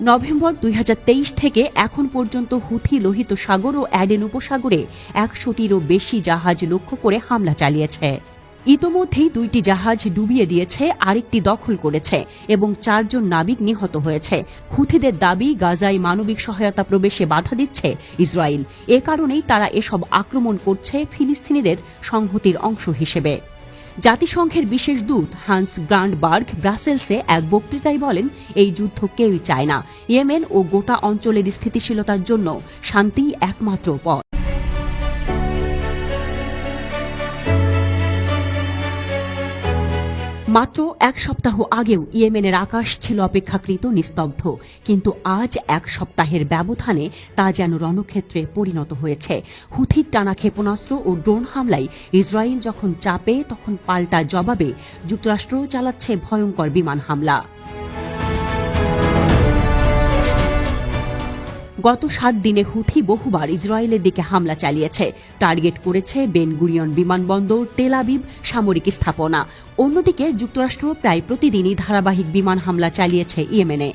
November দুই হাজার তেইশ থেকে এখন পর্যন্ত হুথি, লোহিত সাগর ও অ্যাডেন উপসাগরে একশোটিরও বেশি জাহাজ লক্ষ্য করে হামলা চালিয়েছে। ইতোমধ্যেই দুইটি জাহাজ ডুবিয়ে দিয়েছে, আরেকটি দখল করেছে এবং চারজন নাবিক নিহত হয়েছে। হুথিদের দাবি, গাজায় মানবিক সহায়তা প্রবেশে বাধা দিচ্ছে ইসরায়েল। এ কারণেই তারা এসব আক্রমণ করছে ফিলিস্তিনিদের সংহতির অংশ হিসেবে। জাতিসংঘের বিশেষ দূত হান্স গ্রান্ডবার্গ ব্রাসেলসে এক বক্তৃতায় বলেন, এই যুদ্ধ কেউই চায় না। ইয়েমেন ও গোটা অঞ্চলের স্থিতিশীলতার জন্য শান্তিই একমাত্র পথ। মাত্র এক সপ্তাহ আগেও ইয়েমেনের আকাশ ছিল অপেক্ষাকৃত নিস্তব্ধ, কিন্তু আজ এক সপ্তাহের ব্যবধানে তা যেন রণক্ষেত্রে পরিণত হয়েছে। হুথির টানা ক্ষেপণাস্ত্র ও ড্রোন হামলায় ইসরায়েল যখন চাপে, তখন পাল্টা জবাবে যুক্তরাষ্ট্র চালাচ্ছে ভয়ঙ্কর বিমান হামলা। গত সাত দিনে হুথি বহুবার ইসরায়েলের দিকে হামলা চালিয়েছে। টার্গেট করেছে বেন গুরিয়ন বিমানবন্দর তেলাবিব সামরিক স্থাপনা। অন্যদিকে যুক্তরাষ্ট্র প্রায় প্রতিদিনই ধারাবাহিক বিমান হামলা চালিয়েছে ইয়েমেনে।